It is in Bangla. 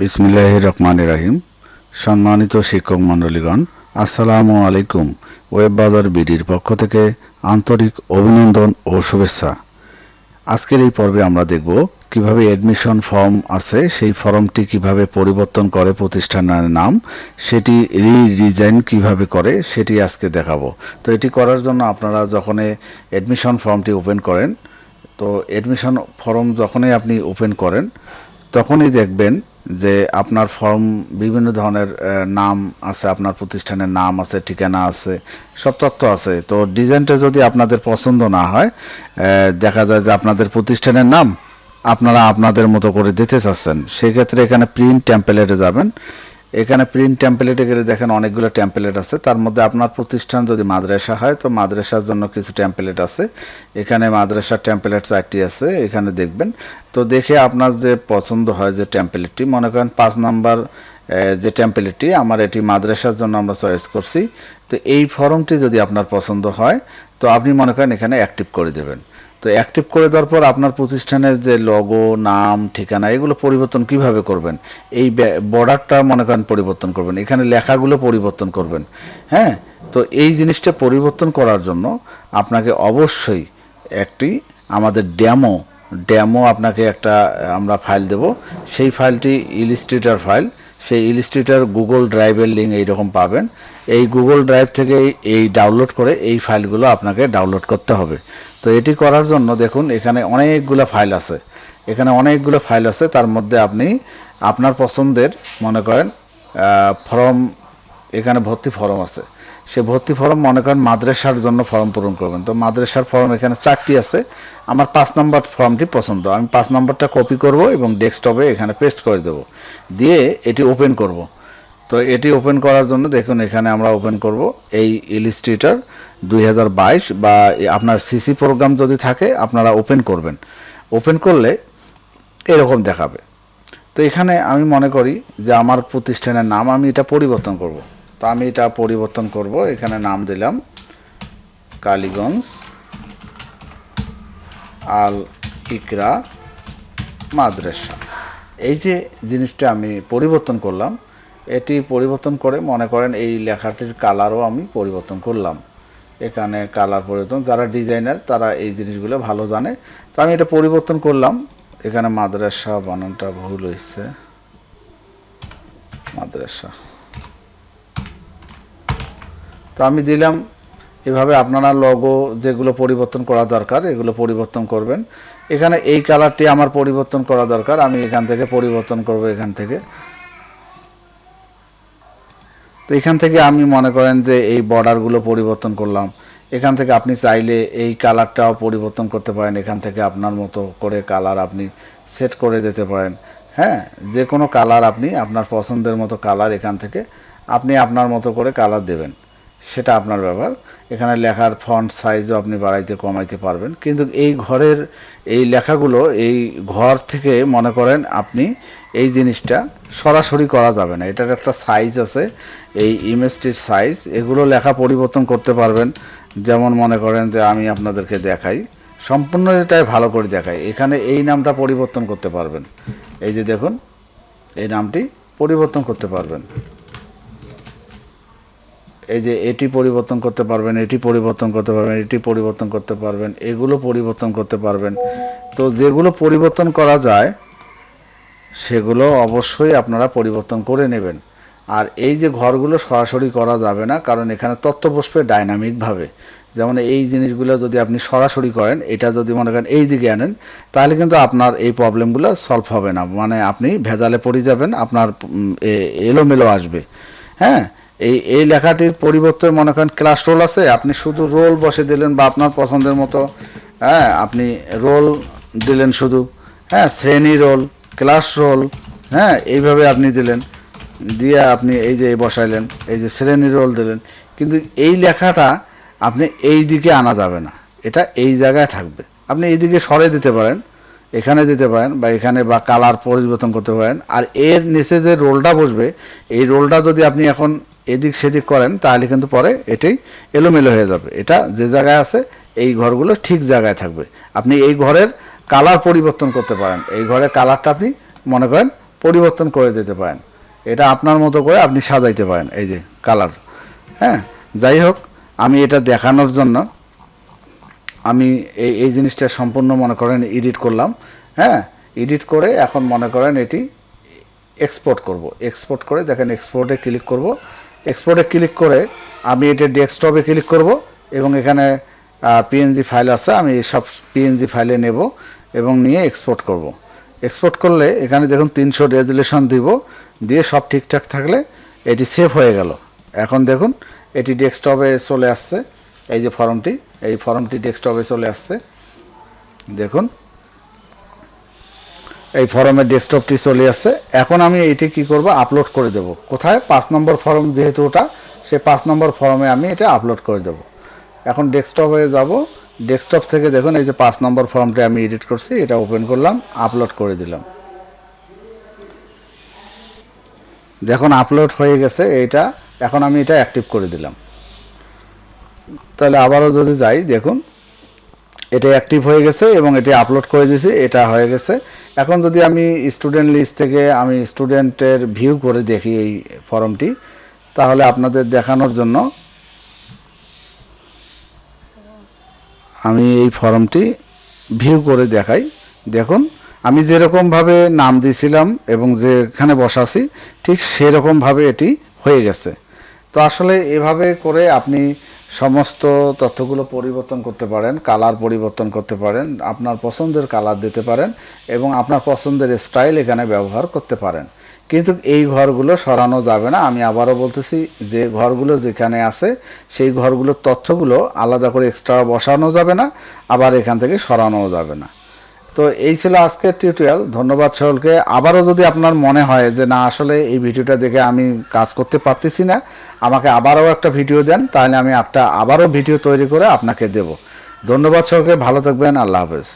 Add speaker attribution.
Speaker 1: বিসমিল্লাহ রহমান রাহিম। সম্মানিত শিক্ষক মণ্ডলীগণ, আসসালামু আলাইকুম। ওয়েব বাজার বিডির পক্ষ থেকে আন্তরিক অভিনন্দন ও শুভেচ্ছা। আজকের এই পর্বে আমরা দেখব কীভাবে অ্যাডমিশন ফর্ম আছে, সেই ফর্মটি কীভাবে পরিবর্তন করে প্রতিষ্ঠানের নাম, সেটি রি ডিজাইন কীভাবে করে, সেটি আজকে দেখাবো। তো এটি করার জন্য আপনারা যখন অ্যাডমিশন ফর্মটি ওপেন করেন, তো অ্যাডমিশন ফর্ম যখনই আপনি ওপেন করেন, তখনই দেখবেন যে আপনার ফর্ম বিভিন্ন ধরনের নাম আছে, আপনার প্রতিষ্ঠানের নাম আছে, ঠিকানা আছে, সব তথ্য আছে। তো ডিজাইনটা যদি আপনাদের পছন্দ না হয় দেখা যায় যে আপনাদের প্রতিষ্ঠানের নাম আপনারা আপনাদের মতো করে দিতে চাচ্ছেন, সেক্ষেত্রে এখানে প্রিন্ট টেম্পলেটে যাবেন। এখানে প্রিন্ট টেম্পলেটে গেলে দেখেন অনেকগুলো টেম্পলেট আছে। তার মধ্যে আপনার প্রতিষ্ঠান যদি মাদ্রাসা হয়, তো মাদ্রাসার জন্য কিছু টেম্পলেট আছে। এখানে মাদ্রাসার টেম্পলেট চারটি আছে, এখানে দেখবেন। তো দেখে আপনার যে পছন্দ হয় যে টেম্পলেটটি মনে করেন পাঁচ নাম্বার যে টেম্পলেটটি আমার এটি মাদ্রাসার জন্য আমরা চয়েস করছি। তো এই ফর্মটি যদি আপনার পছন্দ হয়, তো আপনি মনে করেন এখানে অ্যাক্টিভ করে দেবেন। তো অ্যাক্টিভ করে দেওয়ার পর আপনার প্রতিষ্ঠানের যে লগো নাম, ঠিকানা, এগুলো পরিবর্তন কীভাবে করবেন? এই বর্ডারটা মনে করেন পরিবর্তন করবেন। এখানে লেখাগুলো পরিবর্তন করবেন। হ্যাঁ? তো এই জিনিসটা পরিবর্তন করার জন্য আপনাকে অবশ্যই একটি আমাদের ড্যামো ড্যামো আপনাকে একটা, আমরা ফাইল দেব। সেই ফাইলটি ইলিস্ট্রেটার ফাইল সেই ইলিস্ট্রেটার গুগল ড্রাইভের লিঙ্ক এইরকম পাবেন। এই গুগল ড্রাইভ থেকে এই- ডাউনলোড করে এই ফাইলগুলো আপনাকে ডাউনলোড করতে হবে। তো এটি করার জন্য দেখুন, এখানে অনেকগুলো ফাইল আছে। এখানে অনেকগুলো ফাইল আছে, তার মধ্যে আপনি আপনার পছন্দের, মনে করেন ফর্ম এখানে ভর্তি ফর্ম আছে। সে ভর্তি ফর্ম মনে করেন, মাদ্রাসার জন্য ফর্ম পূরণ করবেন। তো মাদ্রাসার ফর্ম এখানে চারটি আছে। আমার পাঁচ নম্বর ফর্মটি পছন্দ। আমি পাঁচ নম্বরটা কপি করব এবং ডেস্কটপে এখানে পেস্ট করে দেব। দিয়ে এটি ওপেন করব। তো এটি ওপেন করার জন্য দেখুন, এখানে আমরা ওপেন করব। এই ইলিস্ট্রেটর দুই বা আপনার সিসি প্রোগ্রাম যদি থাকে, আপনারা ওপেন করবেন। ওপেন করলে এরকম দেখাবে। তো এখানে আমি মনে করি যে আমার প্রতিষ্ঠানের নাম আমি এটা পরিবর্তন করব। তো আমি এটা পরিবর্তন করব। এখানে নাম দিলাম কালীগঞ্জ আল ইকরা মাদ্রাসা। এই যে জিনিসটা আমি পরিবর্তন করলাম এটি পরিবর্তন করে মনে করেন এই লেখাটির কালারও আমি পরিবর্তন করলাম। এখানে কালার পরিবর্তন, যারা ডিজাইনার তারা এই জিনিসগুলো ভালো জানে। তো আমি এটা পরিবর্তন করলাম। এখানে মাদ্রাসা বানানটা ভুল হয়েছে। মাদ্রাসা। তো আমি দিলাম, এভাবে আপনারা লগো যেগুলো পরিবর্তন করা দরকার, এগুলো পরিবর্তন করবেন। এখানে এই কালারটি আমার পরিবর্তন করা দরকার। আমি এখান থেকে পরিবর্তন করব এখান থেকে। তো এখান থেকে আমি মনে করেন যে এই বর্ডারগুলো পরিবর্তন করলাম। এখান থেকে আপনি চাইলে এই কালারটাও পরিবর্তন করতে পারেন। এখান থেকে আপনার মতো করে কালার আপনি সেট করে দিতে পারেন। হ্যাঁ যে কোনো কালার আপনি আপনার পছন্দের মতো কালার এখান থেকে আপনি আপনার মতো করে কালার দেবেন। সেটা আপনার ব্যাপার। এখানে লেখার ফন্ট সাইজও আপনি বাড়াইতে, কমাইতে পারবেন। কিন্তু এই ঘরের এই লেখাগুলো, এই ঘর থেকে মনে করেন আপনি এই জিনিসটা সরাসরি করা যাবে না। এটার একটা সাইজ আছে, এই ইমেজটির সাইজ এগুলো লেখা পরিবর্তন করতে পারবেন। যেমন মনে করেন যে আমি আপনাদেরকে দেখাই। সম্পূর্ণ এটাই ভালো করে দেখাই। এখানে এই নামটা পরিবর্তন করতে পারবেন। এই যে দেখুন, এই নামটি পরিবর্তন করতে পারবেন। এই যে এটি পরিবর্তন করতে পারবেন, এটি পরিবর্তন করতে পারবেন, এটি পরিবর্তন করতে পারবেন, এগুলো পরিবর্তন করতে পারবেন। তো যেগুলো পরিবর্তন করা যায়, সেগুলো অবশ্যই আপনারা পরিবর্তন করে নেবেন। আর এই যে ঘরগুলো সরাসরি করা যাবে না, কারণ এখানে তথ্য বসবে ডাইনামিকভাবে যেমন এই জিনিসগুলো যদি আপনি সরাসরি করেন, এটা যদি মনে করেন এই দিকে আনেন, তাহলে কিন্তু আপনার এই প্রবলেমগুলো সলভ হবে না। মানে আপনি ভেজালে পড়ে যাবেন, আপনার এলোমেলো আসবে। হ্যাঁ? এই এই লেখাটির পরিবর্তে মনে করেন ক্লাস রোল আছে, আপনি শুধু রোল বসে দিলেন বা আপনার পছন্দের মতো হ্যাঁ আপনি রোল দিলেন শুধু হ্যাঁ শ্রেণি রোল ক্লাস রোল হ্যাঁ এইভাবে আপনি দিলেন, দিয়ে আপনি এই যে বসাইলেন, এই যে শ্রেণি রোল দিলেন, কিন্তু এই লেখাটা আপনি এই দিকে আনা যাবে না, এটা এই জায়গায় থাকবে। আপনি এই দিকে সরে দিতে পারেন, এখানে দিতে পারেন বা এখানে বা কালার পরিবর্তন করতে পারেন, আর এর নিচে যে রোলটা বসবে, এই রোলটা যদি আপনি এখন এদিক সেদিক করেন, তাহলে কিন্তু পরে এটাই এলোমেলো হয়ে যাবে। এটা যে জায়গায় আছে, এই ঘরগুলো ঠিক জায়গায় থাকবে। আপনি এই ঘরের কালার পরিবর্তন করতে পারেন। এই ঘরের কালারটা আপনি মনে করেন পরিবর্তন করে দিতে পারেন। এটা আপনার মতো করে আপনি সাজাইতে পারেন, এই যে কালার হ্যাঁ যাই হোক, আমি এটা দেখানোর জন্য আমি এই এই জিনিসটা সম্পূর্ণ মনে করেন এডিট করলাম। হ্যাঁ এডিট করে এখন মনে করেন এটি এক্সপোর্ট করব। এক্সপোর্ট করে দেখেন এক্সপোর্টে ক্লিক করব। এক্সপোর্টে ক্লিক করে আমি এটা ডেস্কটপে ক্লিক করব এবং এখানে পিএনজি ফাইল আছে, আমি সব পিএনজি ফাইলে নেব এবং নিয়ে এক্সপোর্ট করব। এক্সপোর্ট করলে এখানে দেখুন তিনশো রেজুলেশন দিব, দিয়ে সব ঠিকঠাক থাকলে এটি সেভ হয়ে গেল। এখন দেখুন, এটি ডেস্কটপে চলে আসছে, এই যে ফর্মটি এই ফর্মটি ডেস্কটপে চলে আসছে। দেখুন এই ফর্মের ডেস্কটপটি চলে আসছে। এখন আমি এইটি কি করব? আপলোড করে দেব। কোথায়? পাঁচ নম্বর ফর্ম যেহেতু ওটা, সে পাঁচ নম্বর ফর্মে আমি এটা আপলোড করে দেব। এখন ডেস্কটপে যাব। ডেস্কটপ থেকে দেখুন, এই যে পাঁচ নম্বর ফর্মটা আমি এডিট করছি, এটা ওপেন করলাম, আপলোড করে দিলাম। দেখুন, আপলোড হয়ে গেছে এইটা। এখন আমি এটা অ্যাক্টিভ করে দিলাম। তাহলে আবারও যদি যাই, দেখুন এটা অ্যাক্টিভ হয়ে গেছে এবং এটি আপলোড করে দিয়েছি, এটা হয়ে গেছে। এখন যদি আমি স্টুডেন্ট লিস্ট থেকে আমি স্টুডেন্টের ভিউ করে দেখি এই ফর্মটি তাহলে আপনাদের দেখানোর জন্য আমি এই ফর্মটি ভিউ করে দেখাই। দেখুন, আমি যেরকমভাবে নাম দিয়েছিলাম এবং যেখানে বসাছি ঠিক সেরকমভাবে এটি হয়ে গেছে। তো আসলে এভাবে করে আপনি সমস্ত তথ্যগুলো পরিবর্তন করতে পারেন, কালার পরিবর্তন করতে পারেন, আপনার পছন্দের কালার দিতে পারেন এবং আপনার পছন্দের স্টাইল এখানে ব্যবহার করতে পারেন। কিন্তু এই ঘরগুলো সরানো যাবে না। আমি আবারও বলতেছি, যে ঘরগুলো যেখানে আছে, সেই ঘরগুলোর তথ্যগুলো আলাদা করে এক্সট্রা বসানো যাবে না, আবার এখান থেকে সরানোও যাবে না। তো এই ছিল আজকের টিউটোরিয়াল ধন্যবাদ সকলকে। আবারও যদি আপনার মনে হয় যে না, আসলে এই ভিডিওটা দেখে আমি কাজ করতে পারতেছি না, আমাকে আবারও একটা ভিডিও দেন, তাহলে আমি একটা আবারও ভিডিও তৈরি করে আপনাকে দেব। ধন্যবাদ সকলকে। ভালো থাকবেন। আল্লাহ হাফেজ।